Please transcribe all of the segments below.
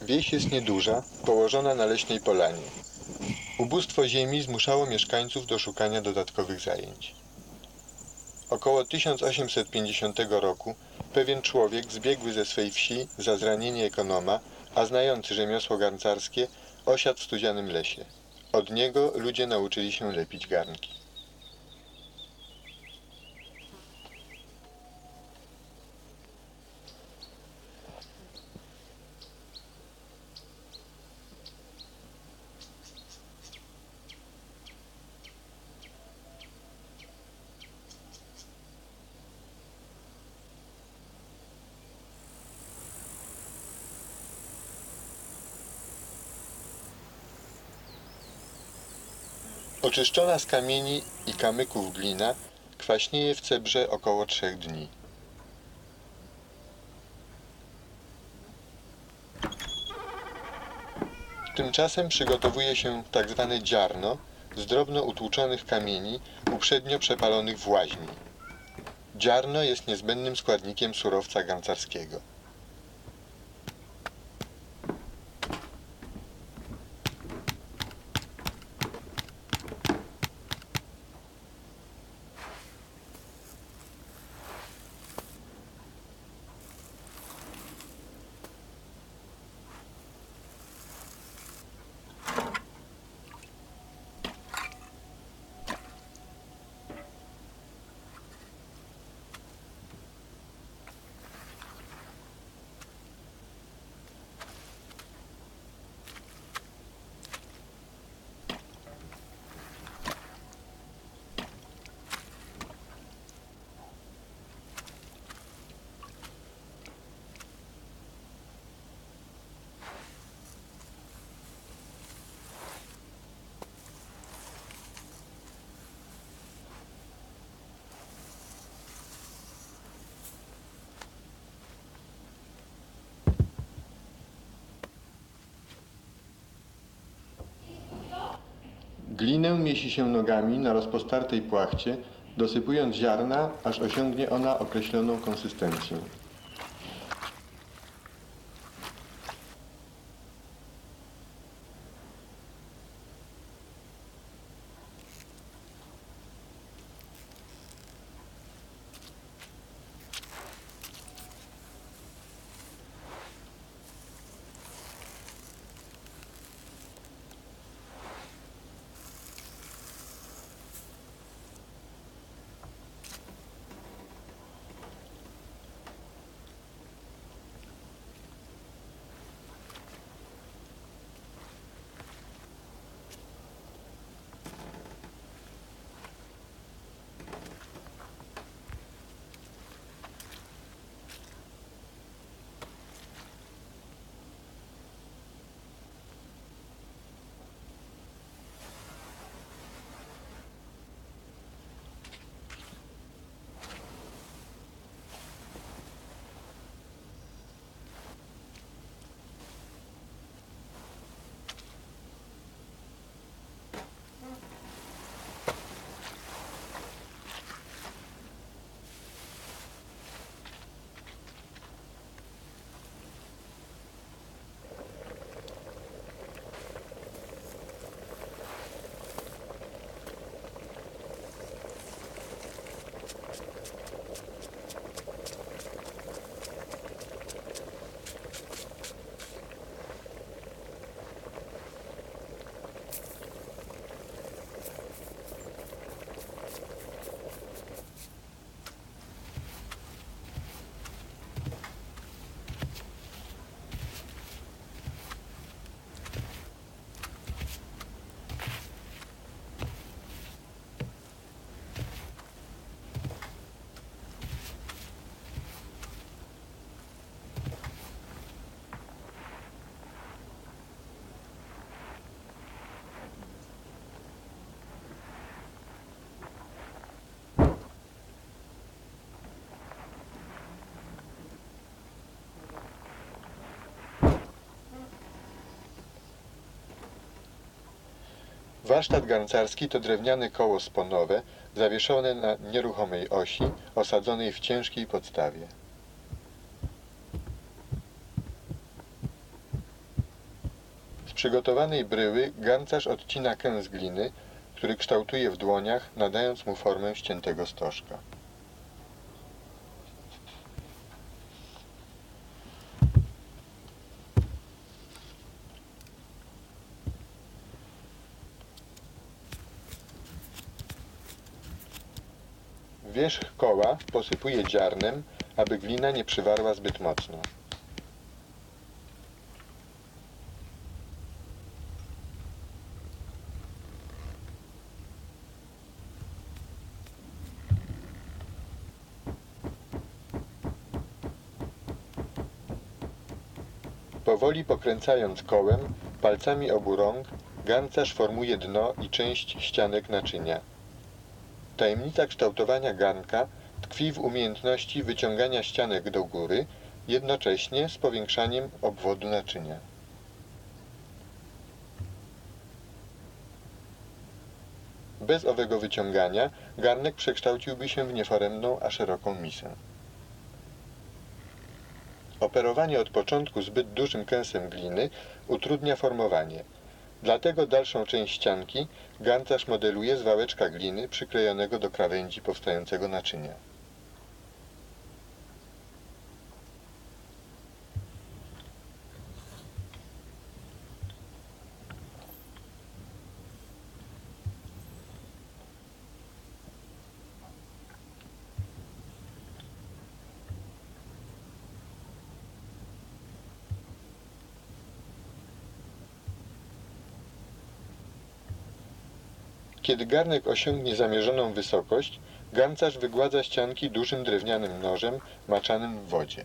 Wieś jest nieduża, położona na leśnej polanie. Ubóstwo ziemi zmuszało mieszkańców do szukania dodatkowych zajęć. Około 1850 roku pewien człowiek zbiegły ze swej wsi za zranienie ekonoma, a znający rzemiosło garncarskie osiadł w studzianym lesie. Od niego ludzie nauczyli się lepić garnki. Oczyszczona z kamieni i kamyków glina kwaśnieje w cebrze około trzech dni. Tymczasem przygotowuje się tak zwane dziarno z drobno utłuczonych kamieni uprzednio przepalonych w łaźni. Dziarno jest niezbędnym składnikiem surowca garncarskiego. Glinę miesi się nogami na rozpostartej płachcie, dosypując ziarna, aż osiągnie ona określoną konsystencję. Warsztat garncarski to drewniane koło sponowe zawieszone na nieruchomej osi, osadzonej w ciężkiej podstawie. przygotowanej bryły garncarz odcina kęs gliny, który kształtuje w dłoniach, nadając mu formę ściętego stożka. Wierzch koła posypuje ziarnem, aby glina nie przywarła zbyt mocno. Powoli pokręcając kołem, palcami obu rąk, garncarz formuje dno i część ścianek naczynia. Tajemnica kształtowania garnka tkwi w umiejętności wyciągania ścianek do góry, jednocześnie z powiększaniem obwodu naczynia. Bez owego wyciągania garnek przekształciłby się w nieforemną, a szeroką misę. Operowanie od początku zbyt dużym kęsem gliny utrudnia formowanie. Dlatego dalszą część ścianki garncarz modeluje z wałeczka gliny przyklejonego do krawędzi powstającego naczynia. Kiedy garnek osiągnie zamierzoną wysokość, garncarz wygładza ścianki dużym drewnianym nożem maczanym w wodzie.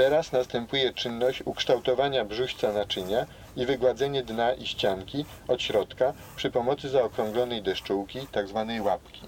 Teraz następuje czynność ukształtowania brzuźca naczynia i wygładzenie dna i ścianki od środka przy pomocy zaokrąglonej deszczułki, tzw. łapki.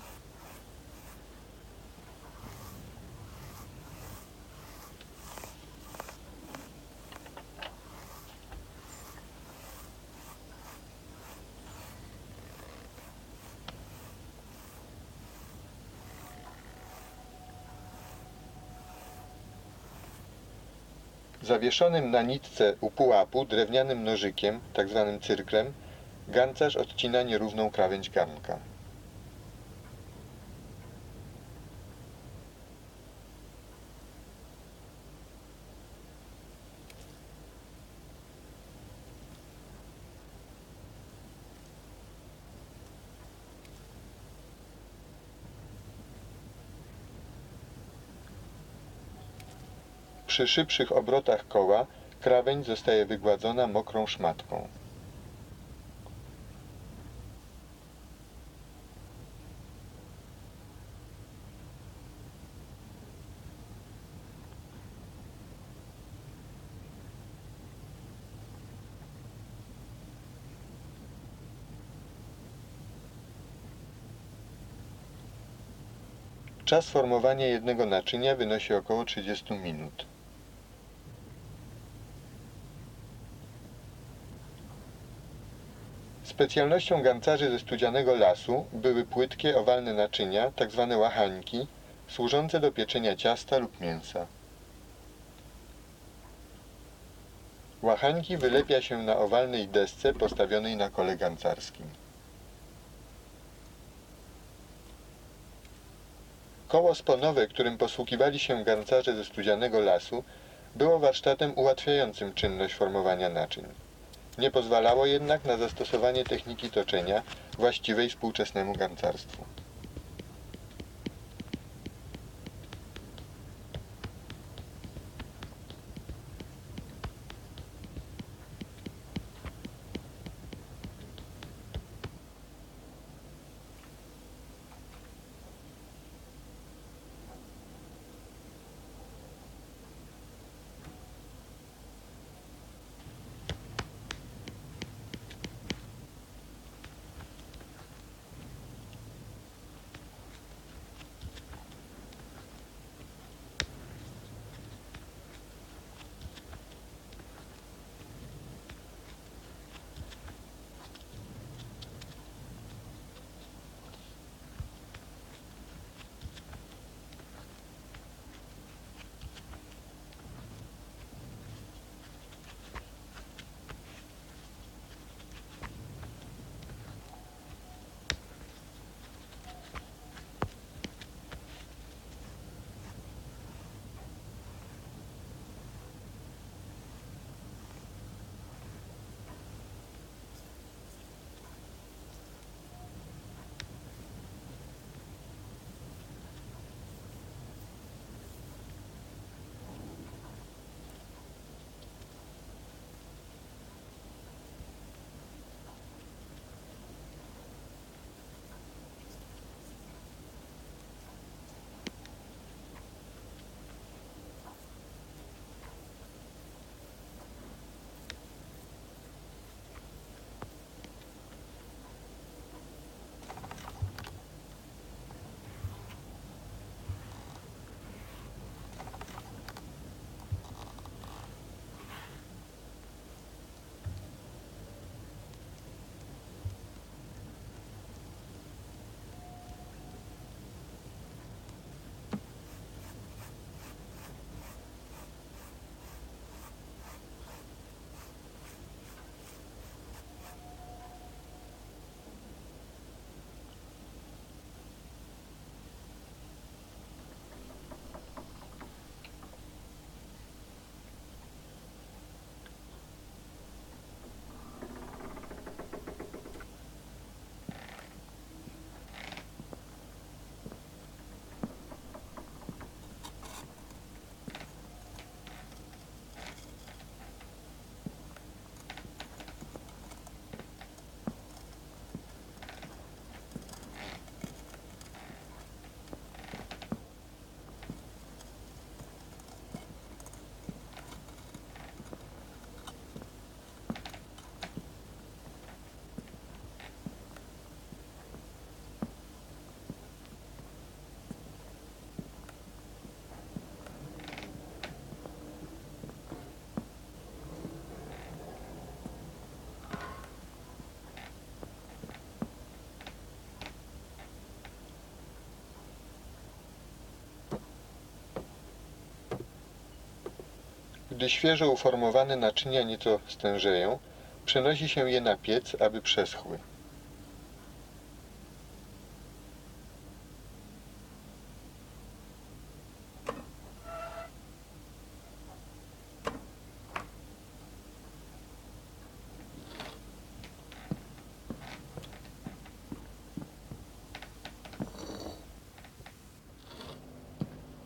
Zawieszonym na nitce u pułapu drewnianym nożykiem, tzw. cyrklem, garncarz odcina nierówną krawędź garnka. Przy szybszych obrotach koła krawędź zostaje wygładzona mokrą szmatką. Czas formowania jednego naczynia wynosi około 30 minut. Specjalnością garncarzy ze studzianego lasu były płytkie, owalne naczynia, tzw. łachańki, służące do pieczenia ciasta lub mięsa. Łachańki wylepia się na owalnej desce postawionej na kole garncarskim. Koło sponowe, którym posługiwali się garncarze ze studzianego lasu, było warsztatem ułatwiającym czynność formowania naczyń. Nie pozwalało jednak na zastosowanie techniki toczenia właściwej współczesnemu garncarstwu. Gdy świeżo uformowane naczynia nieco stężeją, przenosi się je na piec, aby przeschły.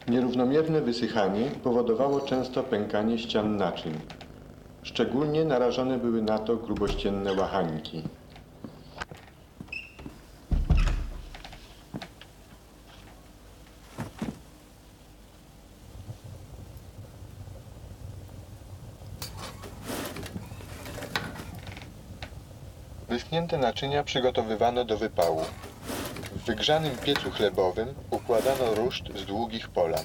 Nierównomierne wysychanie powodowało często pękanie ścian naczyń. Szczególnie narażone były na to grubościenne łachanki. Wyschnięte naczynia przygotowywano do wypału. Wygrzanym piecu chlebowym układano ruszt z długich polan.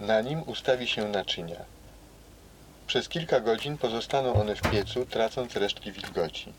Na nim ustawi się naczynia. Przez kilka godzin pozostaną one w piecu, tracąc resztki wilgoci.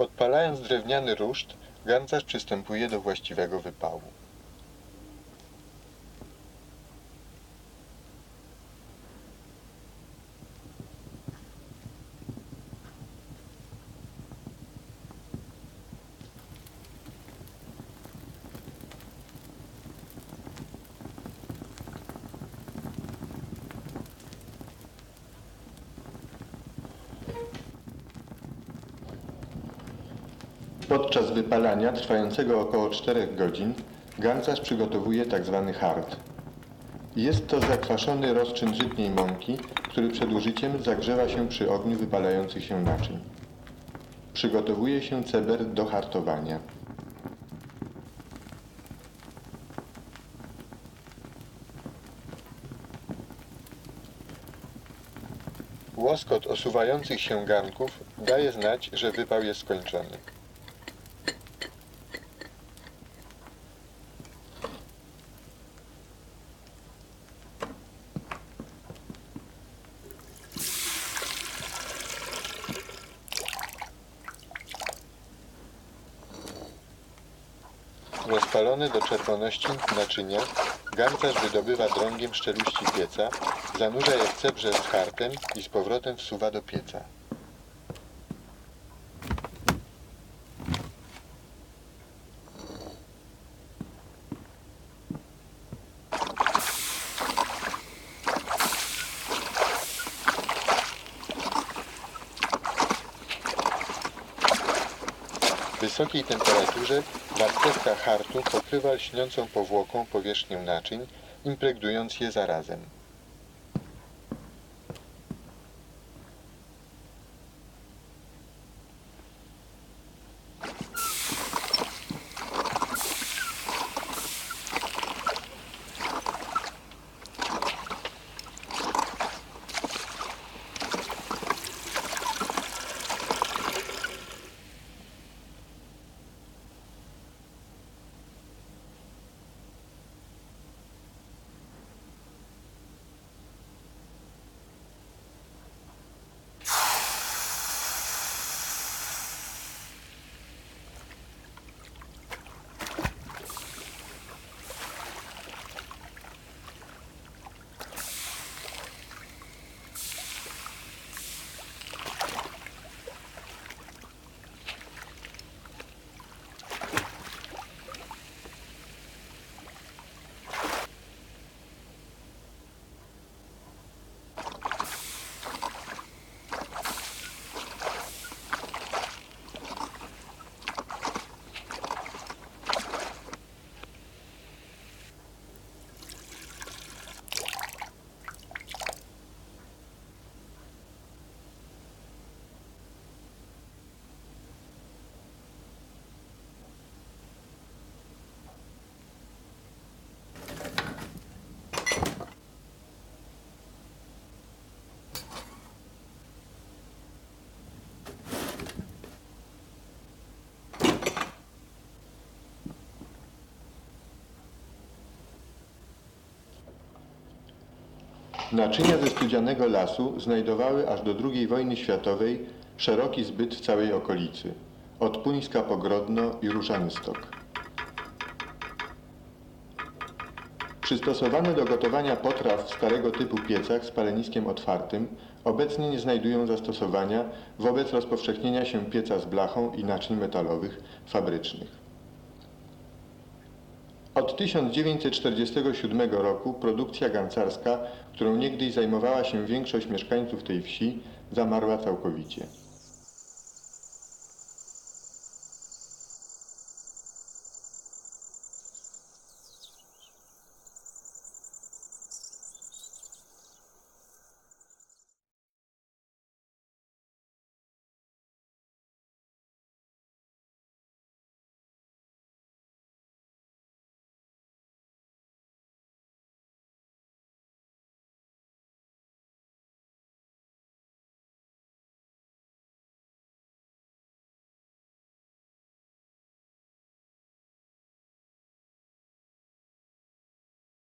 Podpalając drewniany ruszt, garncarz przystępuje do właściwego wypału. Podczas wypalania, trwającego około 4 godzin, garncarz przygotowuje tzw. hart. Jest to zakwaszony rozczyn żytniej mąki, który przed użyciem zagrzewa się przy ogniu wypalających się naczyń. Przygotowuje się ceber do hartowania. Łoskot osuwających się garnków daje znać, że wypał jest skończony. Dopuszczony do czerwoności naczynia, garncarz wydobywa drągiem szczeluści pieca, zanurza je w cebrze z hartem i z powrotem wsuwa do pieca. wysokiej temperatury temperaturze warstewka hartu pokrywa lśniącą powłoką powierzchnię naczyń, impregnując je zarazem. Naczynia ze studzianego lasu znajdowały aż do II wojny światowej szeroki zbyt w całej okolicy, od Puńska po Grodno i Różanystok. Przystosowane do gotowania potraw w starego typu piecach z paleniskiem otwartym obecnie nie znajdują zastosowania wobec rozpowszechnienia się pieca z blachą i naczyń metalowych fabrycznych. Od 1947 roku produkcja gancarska, którą niegdyś zajmowała się większość mieszkańców tej wsi, zamarła całkowicie.